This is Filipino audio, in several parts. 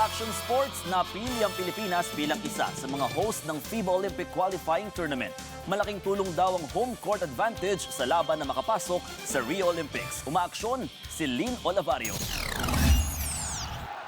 action sports, napili ang Pilipinas bilang isa sa mga host ng FIBA Olympic Qualifying Tournament. Malaking tulong daw ang home court advantage sa laban na makapasok sa Rio Olympics. Umaaksyon si Lynn Olavario.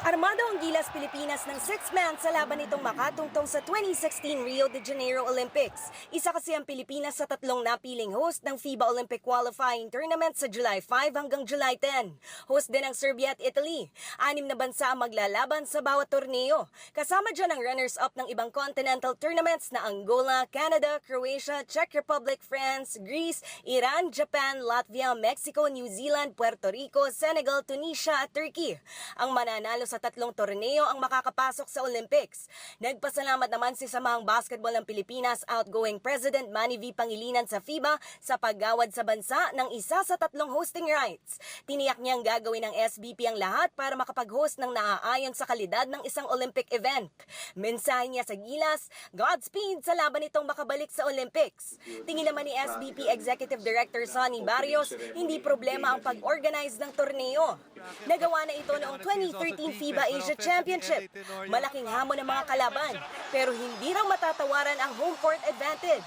Armado ang Gilas Pilipinas ng six-man sa laban nitong makatungtong sa 2016 Rio de Janeiro Olympics. Isa kasi ang Pilipinas sa tatlong napiling host ng FIBA Olympic Qualifying Tournament sa July 5 hanggang July 10. Host din ang Serbia at Italy. Anim na bansa ang maglalaban sa bawat torneo. Kasama dyan ang runners-up ng ibang continental tournaments na Angola, Canada, Croatia, Czech Republic, France, Greece, Iran, Japan, Latvia, Mexico, New Zealand, Puerto Rico, Senegal, Tunisia at Turkey. Ang mananalo sa tatlong torneo ang makakapasok sa Olympics. Nagpasalamat naman si Samahang Basketball ng Pilipinas outgoing President Manny V. Pangilinan sa FIBA sa paggawad sa bansa ng isa sa tatlong hosting rights. Tiniyak niyang gagawin ng SBP ang lahat para makapag-host ng naaayon sa kalidad ng isang Olympic event. Mensahe niya sa Gilas, Godspeed sa laban nitong makabalik sa Olympics. Tingin naman ni SBP Executive Director Sonny Barrios, hindi problema ang pag-organize ng torneo. Nagawa na ito noong 2013 FIBA Asia Championship. Malaking hamon ng mga kalaban, pero hindi raw matatawaran ang home court advantage.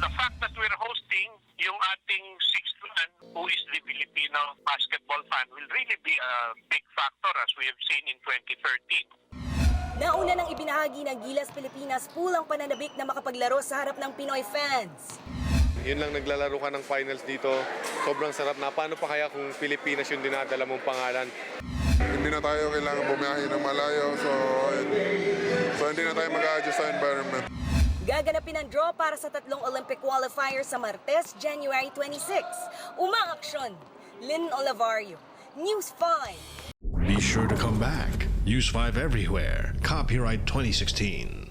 the fact that we're hosting yung ating sixth man who is the Filipino basketball fan will really be a big factor as we have seen in 2013. Nauna nang ibinahagi ng Gilas Pilipinas pulang pananabik na makapaglaro sa harap ng Pinoy fans. Yun lang naglalaro ka ng finals dito. Sobrang sarap na. Paano pa kaya kung Pilipinas yung dinadala mong pangalan? Hindi na tayo kailangan bumiyahe ng malayo. So, so hindi na tayo mag-adjust sa environment. Gaganapin ang draw para sa tatlong Olympic qualifier sa Martes, January 26. Umaaksyon, Lynn Olivario, News 5. Be sure to come back. Use 5 everywhere. Copyright 2016.